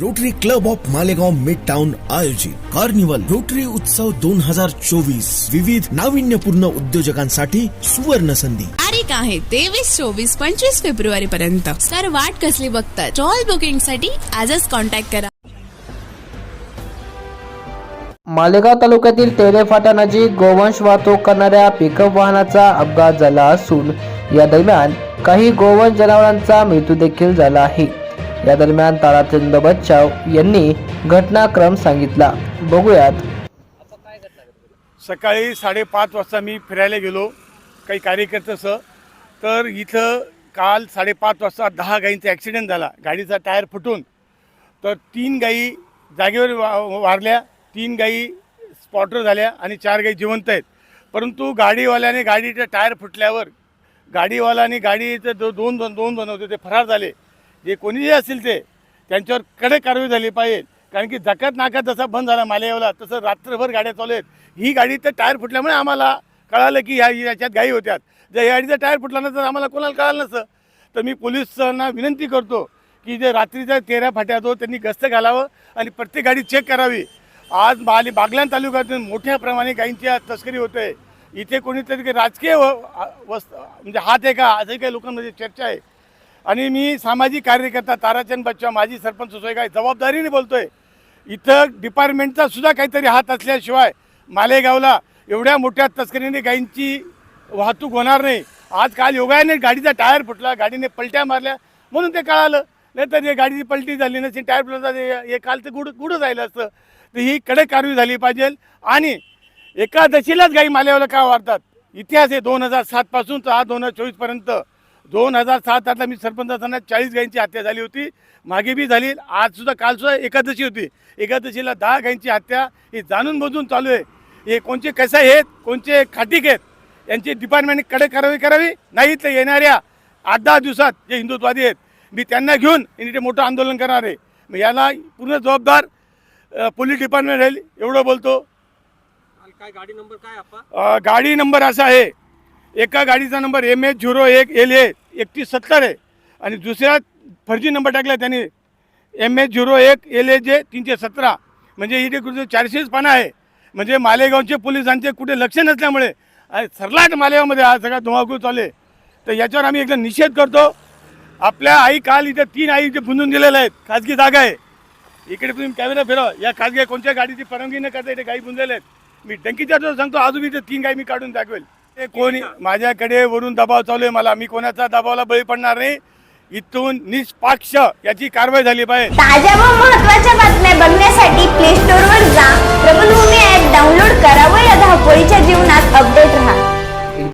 Rotary club of Malegaon mid town आयोजित carnival rotary उत्सव दोन हजार चोवीस. विविध नाविन्यपूर्ण उद्योजकांसाठी सुवर्ण संधी. तारीख आहे तेवीस चोवीस पंचवीस फेब्रुवारी पर्यंत तर वाट कसली बघतात? स्टॉल बुकिंगसाठी आजच कॉन्टॅक्ट करा. मालेगाव तालुक्यातील तेरे फाट्यानजीक गोवंश वाहतूक करणाऱ्या पिकअप वाहनाचा अपघात झाला असून या दरम्यान काही गोवंश जनावरांचा मृत्यू देखील झाला आहे. या दरम्यान ताराचंद बच्चाव यांनी घटनाक्रम सांगितला. बघूयात. सकाळी साडेपाच वाजता मी फिरायला गेलो काही कार्यकर्त्यासह तर इथं काल साडेपाच वाजता दहा गायींचा ॲक्सिडेंट झाला. गाडीचा टायर फुटून. तर तीन गायी जागेवर वा वारल्या तीन गायी स्पॉटर झाल्या आणि चार गायी जिवंत आहेत. परंतु गाडीवाल्याने गाडीचं टायर फुटल्यावर गाडीवाल्याने गाडीचं जो दोन दोन दोन बनवते ते फरार झाले. जे कोणी जे असतील ते त्यांच्यावर कडक कारवाई झाली पाहिजे. कारण की जकात नाका जसा बंद झाला मालेगावला तसं रात्रभर गाड्या चालू आहेत. ही गाडी तर टायर फुटल्यामुळे आम्हाला कळालं की ह्या याच्यात गाई होत्यात. जर या गाडीचा टायर फुटला नसतं आम्हाला कोणाला कळालं नसतं. तर मी पोलिसांना विनंती करतो की जे रात्रीचा तेरा फाट्या हो त्यांनी गस्त घालावं आणि प्रत्येक गाडी चेक करावी. आज माली बागलान तालुक्यातून मोठ्या प्रमाणे गायींची आज तस्करी होते इथे कोणीतरी काही राजकीय व- वस्त म्हणजे हात आहे का? असंही काही लोकांमध्ये चर्चा आहे. आणि मी सामाजिक कार्यकर्ता ताराचंद बच्चा माजी सरपंच सोय काय जबाबदारीने बोलतोय. इथं डिपार्टमेंटचा सुद्धा काहीतरी हात असल्याशिवाय मालेगावला एवढ्या मोठ्या तस्करीने गायींची वाहतूक होणार नाही. आज काल योगाने गाडीचा टायर फुटला गाडीने पलट्या मारल्या. म्हणून ते कळालं. नाहीतर हे गाडीची पलटी झाली नसती टायर फुटला हे काल तर गुड गुडं जायला असतं. तर ही कडक कारवाई झाली पाहिजे. आणि एकादशीलाच गाई मालेगावला का वाढतात? इतिहास आहे दोन हजार सातपासून तर हा दोन हजार चोवीसपर्यंत दोन हजार सात आठला मी सरपंच असताना चाळीस गायींची हत्या झाली होती. मागे बी झाली. आज सुद्धा काल सुद्धा एकादशी होती. एकादशीला दहा गायींची हत्या. ही जाणून बुजून चालू आहे. हे कोणचे कसे आहेत? कोणचे खाटीक आहेत? यांची डिपार्टमेंटने कडक कारवाई करावी. नाही तर येणाऱ्या आठ दहा दिवसात जे हिंदुत्वादी आहेत मी त्यांना घेऊन इथे मोठं आंदोलन करणार आहे. मग याला पूर्ण जबाबदार पोलीस डिपार्टमेंट राहील एवढं बोलतो. काय गाडी नंबर काय गाडी नंबर असा आहे. एका गाडीचा नंबर एम एच झिरो एक एल ए एकतीस सत्तर आहे. आणि दुसऱ्या फर्जी नंबर टाकला त्यांनी. एम एच झिरो एक एल ए जे तीनशे सतरा. म्हणजे इथे कुठे चारशेच पाना आहे. म्हणजे मालेगावचे पोलिसांचे कुठे लक्ष नसल्यामुळे. सरलाट मालेगावमध्ये हा सगळा धुमाकूळ चालू आहे. तर याच्यावर आम्ही एकदा निषेध करतो. आपल्या आई काल इथे तीन आई इथे बुंदून दिलेल्या आहेत. खाजगी जागा आहे. इकडे तुम्ही कॅमेरा फिरवा. या खाजगी कोणत्या गाडीची परवानगी न करता इथे गाई बुंजलेल्या आहेत. मी डंकीच्या सांगतो अजून इथे तीन गाई मी काढून दाखवेल. ते कोणी माझ्याकडे वरून दबाव चालू आहे मला. मी कोणाचा दबावाला बळी पडणार नाही. इथून निष्पक्ष याची कारवाई झाली पाहिजे. ताज्या व बातम्या बघण्यासाठी प्ले जा.